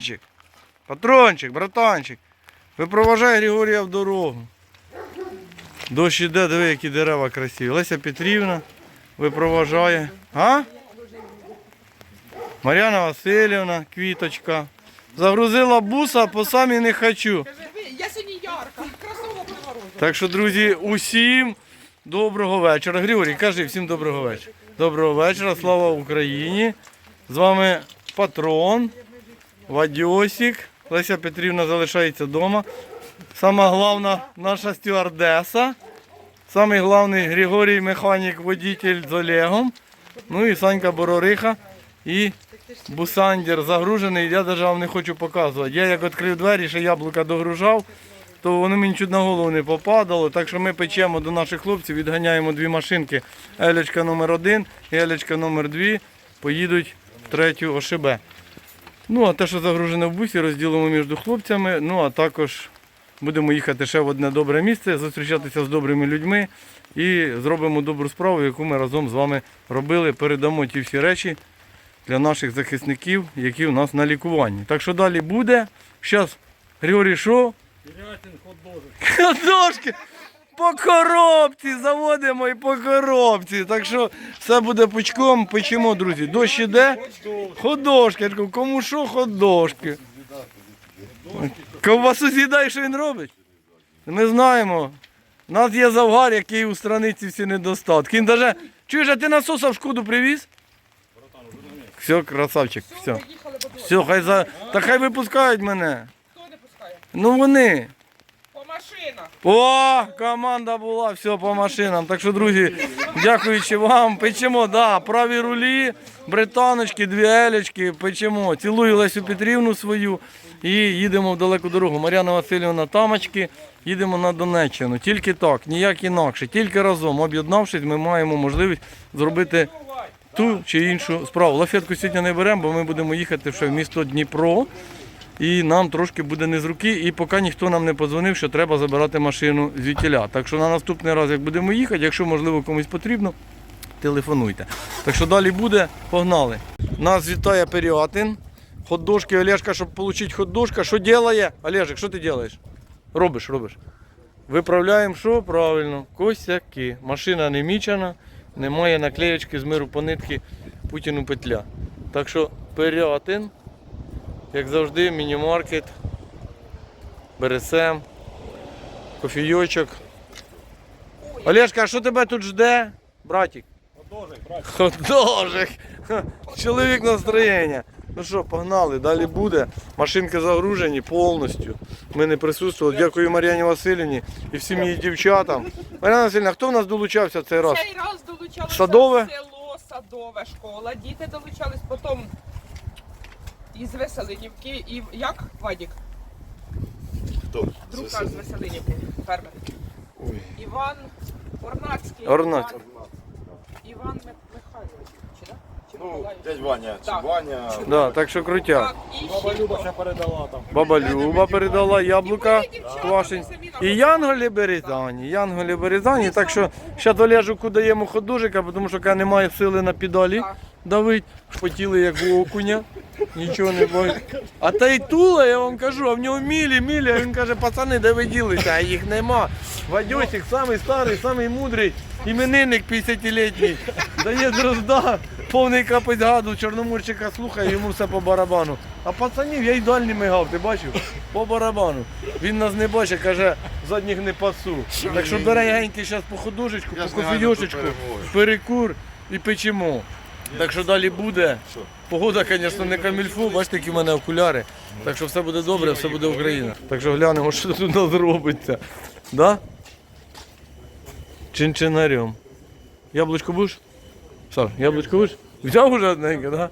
Патрончик, патрончик, братанчик, випроважай Григорія в дорогу. Дощ іде, диви, які дерева красиві. Леся Петрівна випроважає. А? Мар'яна Васильівна, квіточка. Загрузила буса, по самі не хочу. Я сьогодні ярка, красова приворожу. Так що, друзі, усім доброго вечора. Григорій, кажи всім доброго вечора. Доброго вечора, слава Україні. З вами патрон, Вадьосик. Леся Петрівна залишається вдома. Сама головна наша стюардеса. Самий головний Григорій механік, водитель з Олегом. Ну і Санька Борориха. І бусандір загружений, я навіть вам не хочу показувати. Я як відкрив двері, ще яблука догружав, то воно мені чуть на голову не попадало. Так що ми печемо до наших хлопців, відганяємо дві машинки. Елечка номер 1 і Елечка номер 2 поїдуть в третю ОШБ. Ну, а те, що загружене в бусі, розділимо між хлопцями. Ну, а також будемо їхати ще в одне добре місце, зустрічатися з добрими людьми і зробимо добру справу, яку ми разом з вами робили. Передамо ті всі речі для наших захисників, які у нас на лікуванні. Так що далі буде. Зараз, Григорій, що? Ходошки! По коробці заводимо і по коробці. Так що все буде пучком, печемо, друзі. Дощ іде, ходошки. Кому що ходошки? Ковбасу з'їдай, що він робить? Ми знаємо. У нас є завгар, який устранить ці всі недостатки. Він даже... Чуєш, а ти насоса в шкоду привіз? Все, красавчик, все. Все, хай за. Та хай випускають мене. хто не пускає? Ну вони. По машинах. О, команда була, все по машинам. Так що, друзі, дякуючи вам, печемо, да, праві рулі, британочки, дві елечки, печемо. Цілую Лесю Петрівну свою і їдемо в далеку дорогу. Мар'яна Васильівна тамочки, їдемо на Донеччину. Тільки так, ніяк інакше, тільки разом, об'єднавшись, ми маємо можливість зробити ту чи іншу справу. Лафетку сьогодні не беремо, бо ми будемо їхати ще в місто Дніпро. І нам трошки буде не з руки, і поки ніхто нам не подзвонив, що треба забирати машину звідтіля. Так що на наступний раз, як будемо їхати, якщо можливо комусь потрібно, телефонуйте. Так що далі буде, погнали. Нас вітає Періатин. Ходошки, Олешка, щоб отримати ходошка. Що робить? Олежик, що ти робиш? Робиш, робиш. Виправляємо що? Правильно, косяки. Машина не мічена, немає наклеєчки з миру по нитки Путіну петля. Так що Періатин. Як завжди, міні-маркет, бересем, кофійочок. Олешка, а що тебе тут жде, братик? Ходожик. Ха, Чоловік настроєння. Ну що, погнали, далі буде. Машинки загружені повністю. Ми не присутствували. Дякую Мар'яні Васильівні і всім її дівчатам. Мар'яна Васильівна, хто в нас долучався цей раз? Цей раз долучалося Садове? село, садове школа. Діти долучались потім із Веселинівки. І як Вадік? Хто? Друг з Веселинівки, фермер. Іван Орнацький. Орнацький. Іван Михайлович. Чи да? Чи Ну, дядь Ваня, чи Так. Ваня. Да, так що крутяк. Так, і ще передала там. Баба Люба передала яблука І квашень. І. Янголі Березані. Янголі Березані. Так що зараз Олежику даємо ходожика, тому що каже, немає сили на педалі Так. Давить. Шпотіли як у окуня. Нічого не бачить. А та й тула, я вам кажу, а в нього мілі, мілі. А він каже, пацани, де ви ділися? А їх нема. Вадьосик, самий старий, самий мудрий, іменинник 50-літній. Дає дрозда, повний капець гаду, чорноморчика слухає, йому все по барабану. А пацанів я й дальні мигав, ти бачив? По барабану. Він нас не бачить, каже, задніх не пасу. Так що бере генький зараз по ходожечку, Я по кофійошечку, перекур і печемо. Так що далі буде. Погода, звісно, не камільфу, бачите, які в мене окуляри. Так що все буде добре, все буде Україна. Так що глянемо, що тут зробиться. робиться. Да? Чин-чинарем. Яблучко будеш? Саш, яблучко будеш? Взяв уже одненьке, да?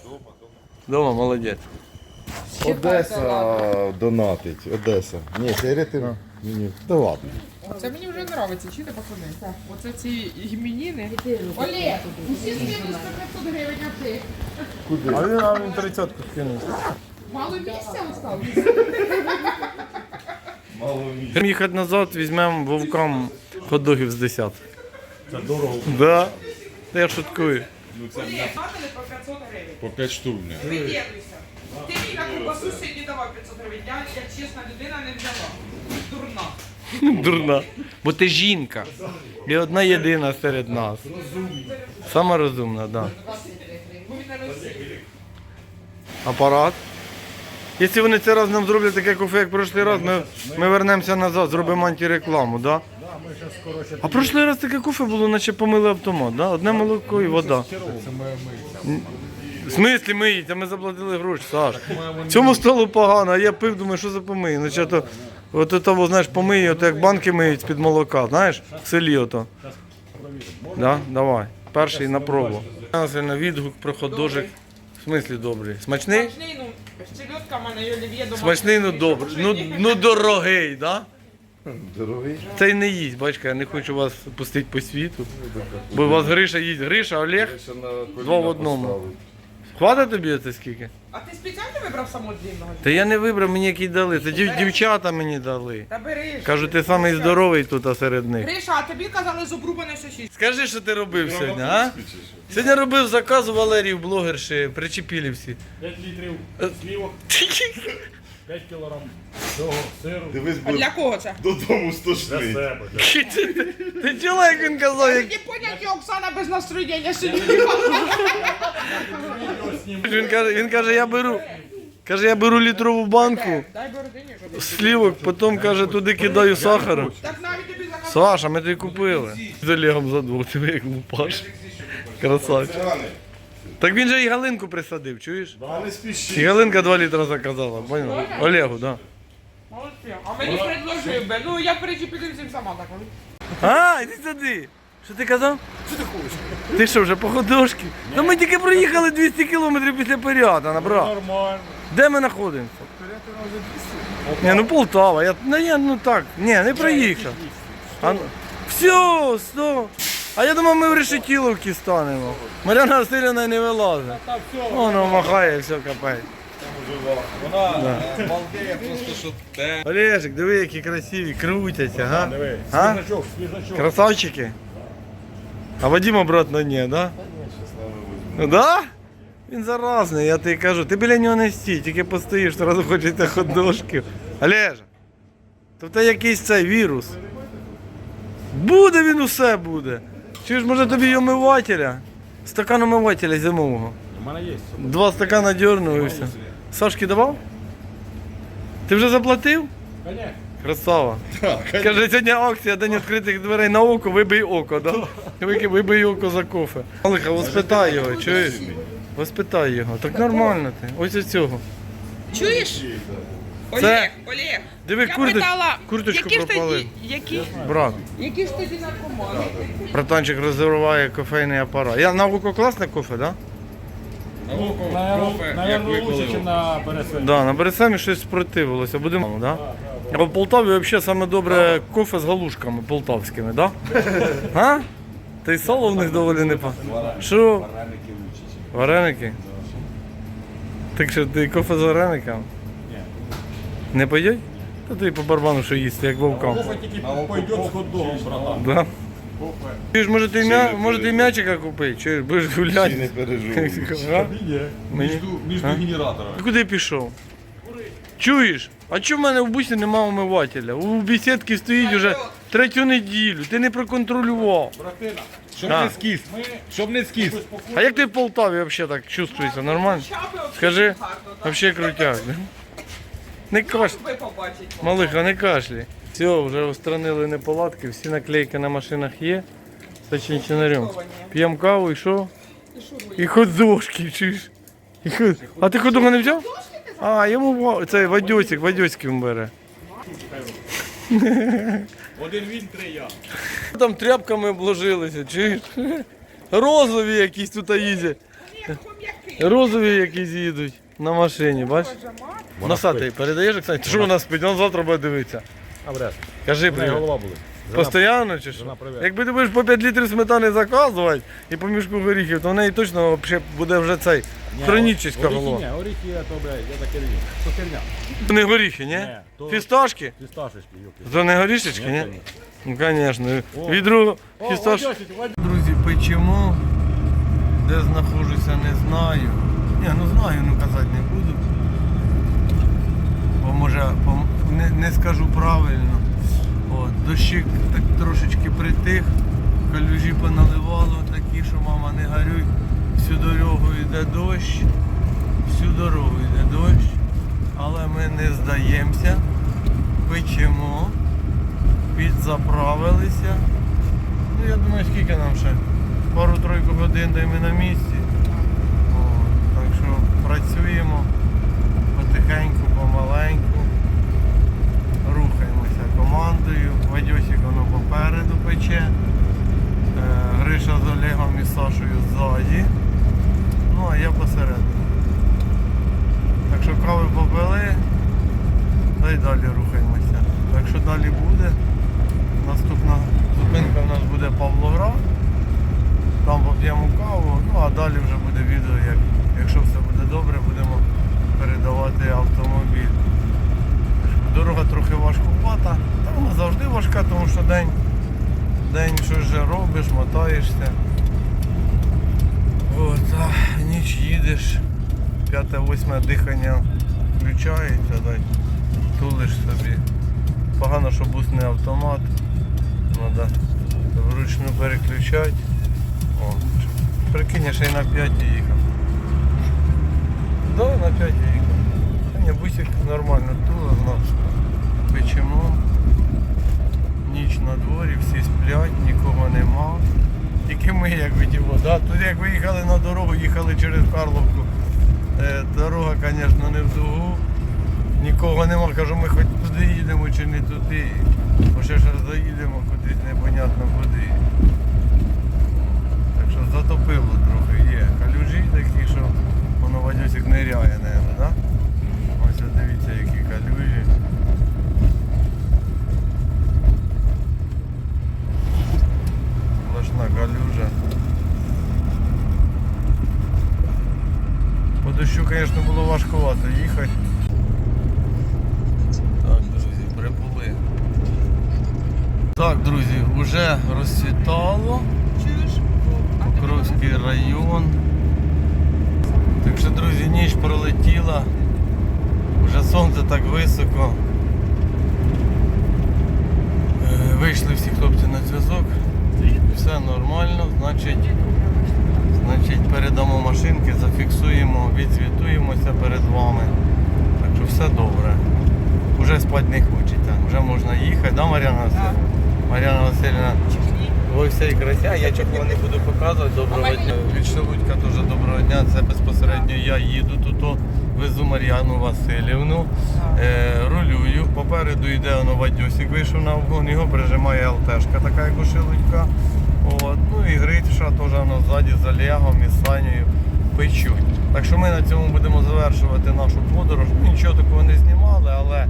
Дома, молодець. Одеса донатить. Одеса. Ні, сигарети мені. Та ладно. Це мені вже подобається, чуєте, пацани? Оце ці гімініни. Олег, усі скинули 100 гривень, а ти? А він, а він 30 скинув. Мало місця осталось? Їхати назад, візьмемо вовкам хот-догів з 10. Це дорого. Да? Та я шуткую. Олег, мамили по 500 гривень. По 5 штук. Виділуйся. Ти мені на ковбасу сьогодні давав, 500 гривень. Я, як чесна людина, не взяла. Дурна. Дурна. Бо ти жінка. І одна єдина серед нас. Сама розумна, так. Да. Бо він не розсіє. Апарат. Якщо вони цей раз нам зроблять таке кофе, як прошлий раз, ми, ми вернемося назад, зробимо антирекламу, да? А прошлий раз таке кофе було, наче помили автомат, да? Одне молоко і вода. В смислі миють, а ми заплатили гроші, Саш. Цьому столу погано, а я пив, думаю, що за помиє. Ну, чи то, от того, знаєш, помиє, от як банки миють з-під молока, знаєш, в селі ото. Да? Давай. Перший на пробу. На відгук про ходожик. В смислі добрий. Смачний? Смачний, ну, щеледка в мене олів'є дома. Смачний, ну добрий. Ну, ну дорогий, да? Дорогий. Та й не їсть, бачка, я не хочу вас пустити по світу. Бо у вас Гриша їсть. Гриша, Олег. Ще на коліна Два в одному. поставив. Хватить тобі це скільки? А ти спеціально вибрав самого длинного? Та я не вибрав, мені які дали. Це дів- дівчата мені дали. Та бери. Кажу, ти самий здоровий тут а серед них. Гриша, а тобі казали з обрубане сосіс. Скажи, що ти робив сьогодні, а? Сьогодні робив заказ у Валерії, в блогерші, причепілі всі. 5 літрів слівок, 5 кілограм цього сиру Дивись, А бо для кого це? додому для стошний. себе. для- Ти, ти чула, як він казав, як Такі поняті Оксана без настроєння сидить. він каже, він каже, я беру. Каже, я беру літрову банку Дай бородині, щоб... слівок, потім каже, туди кидаю сахару. Так навіть тобі заказ. Саша, ми тобі купили. З Олегом за двох, ти як лупаш. Красавчик. Так він же і Галинку присадив, чуєш? А не І. Галинка 2 літра заказала, понял? Олегу, да. Молодці. А мені предложив би. Ну я перечепити всім сама так. А, іди сюди. Що ти казав? Що ти хочеш? Ти що, вже по ходошки? Та ми тільки проїхали 200 кілометрів після Порятина, брат. Нормально. Де ми знаходимося? Ні, ну Полтава. Я, ну, я, ну так, ні, не проїхав. А, ну, все, стоп. А я думав, ми в Решетіловці станемо. Мар'яна Васильівна не вилазить. Воно махає, все капець. Вона балдеє просто, що те. Олежик, диви, які красиві, крутяться, га? диви, А? свіжачок, свіжачок. Красавчики. А Вадим обратно ні, да? Ну да? Він заразний, я тобі кажу. Ти біля нього не стій, тільки постоїш, одразу хочеться ходошків. Олежа, то в тебе якийсь цей вірус. Буде він усе буде. Чи ж може тобі й омивателя? Стакан омивателя зимового. У мене є. Два стакана дьорнув і все. Сашки давав? Ти вже заплатив? Конечно. Красава. Каже, сьогодні акція день відкритих дверей на око, вибий око, да? Вики- Вибий око за кофе. Малиха, воспитай його, чуєш? Воспитай його. Так нормально ти. Ось із цього. Чуєш? Олег, Це- Олег. Диви, Я курточ- питала, курточку які ж пропалив. тоді, які, Брат, які ж тоді наркомани? братанчик розриває кофейний апарат. Я на класне кофе, так? Да? Наверное, лучше, ніж на пересвіті. Да, на Бересамі щось спротивилося. Будемо, да? А в Полтаві взагалі саме добре кофе з галушками полтавськими, да? А? Та й сало в них доволі не по. Що? Вареники? Так що ти кофе з варениками? Не пойдеть? Та ти по барбану що їсти, як вовкам. Кофе тільки пойдет з хот-догом, братан. Да? Чуєш, може ти, м'я... може ти м'ячика купити? Чуєш, будеш Ти не гуляти? переживай. А? Ні. Між А? генераторами. Ти куди пішов? Чуєш? А чому в мене в бусі немає омивателя? У бесідці стоїть вже третю неділю. Ти не проконтролював. Братина, Щоб А. не скіс. ми Щоб не скіс. А як ти в Полтаві взагалі так чувствуєшся? Нормально? Скажи, взагалі крутяк. да? Не кашляй. Ви побачите. Малиха, не кашляй. Все, вже устранили неполадки, всі наклейки на машинах є. Чинчинарем. П'ємо каву і що? І ходошки, чуєш? І ход... А ти ходога не взяв? А, йому ва- це Вадьосик, Вадьосик бере. один він, три я. Там тряпками обложилися, чуєш? Розові якісь тут їздять. Розові якісь їдуть на машині, бачиш? Носатий, передаєш, Оксані? Ти що вона спить? Вона завтра буде дивитися. А вряд. Кажи У неї привіт. голова були. Постоянно чи що? Якби ти будеш по 5 літрів сметани заказувати і по мішку горіхів, то в неї точно вообще буде вже цей хронічна Оріхи голова. ні, оріхи, то, блядь, я таке не То херня. Не горіхи, ні? Ні, то- Фісташки? Фісташечки, юки. То не горішечки, ні? Ні, Ну, звісно. О. Відро О, фісташ. Вадьосик, Вадь- Друзі, печемо. Де знаходжуся, не знаю. Ні, ну знаю, ну казати не буду. Бо може не скажу правильно. От, дощик так трошечки притих, калюжі поналивало такі, що мама не горюй. Всю дорогу йде дощ, всю дорогу йде дощ, але ми не здаємося, печемо, підзаправилися. Ну я думаю, скільки нам ще? Пару-тройку годин дай ми на місці. О, так що працюємо потихеньку, помаленьку. Рухаємося командою. Вадьосик воно попереду пече. Е, Гриша з Олегом і Сашою ззаді. Ну а я посередині. Так що кави попили, та й далі рухаємося. Так що далі буде. Наступна зупинка в нас буде Павлоград. Там поп'ємо каву, ну а далі вже буде відео, як, якщо все буде добре, будемо передавати автомобіль. Дорога трохи важкувата, та вона завжди важка, тому що день, день щось вже робиш, мотаєшся. От, а ніч їдеш, п'яте-восьме дихання включається, дай, тулиш собі. Погано, що бус не автомат. Треба вручну переключати. О, прикинь, я ще й на 5 їхав. Да, на 5 їхав. Ні, бусик нормально тула, знав. Печемо. Ніч на дворі, всі сплять, нікого нема. Тільки ми як видімо, да? Тут як виїхали на дорогу, їхали через Карловку. Е, дорога, звісно, не в дугу. Нікого нема, кажу, ми хоч туди їдемо чи не туди. Бо ще ж заїдемо кудись непонятно куди. Затопило трохи є. Калюжі такі, що воно Вадюсик ниряє, наверное, да? Ось дивіться, які калюжі. Сплошна калюжа. По дощу, звісно, було важкувато їхати. Так, друзі, прибули. Так, друзі, вже розсвітало. Чуєш? Покровський район. Так що, друзі, ніч пролетіла. Вже сонце так високо. Е, Вийшли всі хлопці на зв'язок. Все нормально, значить, значить передамо машинки, зафіксуємо, відзвітуємося перед вами. Так що все добре. Уже спати не хочеться, вже можна їхати, да, Мар'яна Васильівна? Мар'яна Васильівна. Ой, всій крася, я чого не буду показувати. Доброго дня. Від Шелудька дуже доброго дня. Це безпосередньо я їду тут, везу Мар'яну Васильівну, е, рулюю. Попереду йде воно Вадюсик, вийшов на обгон, його прижимає ЛТшка, така як у Шелудька. От. Ну і Гритша теж воно ззаді з Олегом і з печуть. Так що ми на цьому будемо завершувати нашу подорож. Нічого такого не знімали, але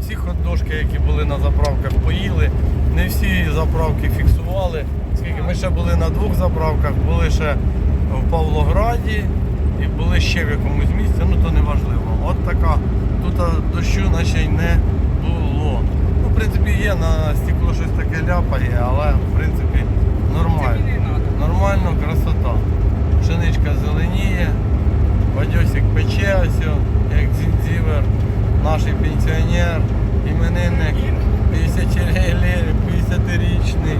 всі ходошки, які були на заправках, поїли. Не всі заправки фіксували. Скільки ми ще були на двох заправках, були ще в Павлограді і були ще в якомусь місці, ну то не важливо. От така, тут дощу наче й не було. Ну, в принципі, є на стекло щось таке ляпає, але в принципі нормально. Нормально, красота. Пшеничка зеленіє, Вадьосик пече ось, як дзінзівер, наш пенсіонер, іменинник 50-річний.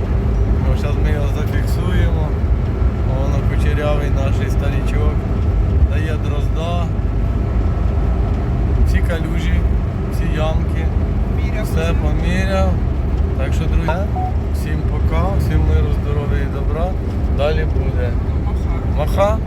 Ну, Зараз ми його зафіксуємо. Воно кучерявий наш старічок. Дає дрозда. Всі калюжі, всі ямки. Все поміряв. Так що, друзі, всім пока, всім миру, здоров'я і добра. Далі буде. Маха?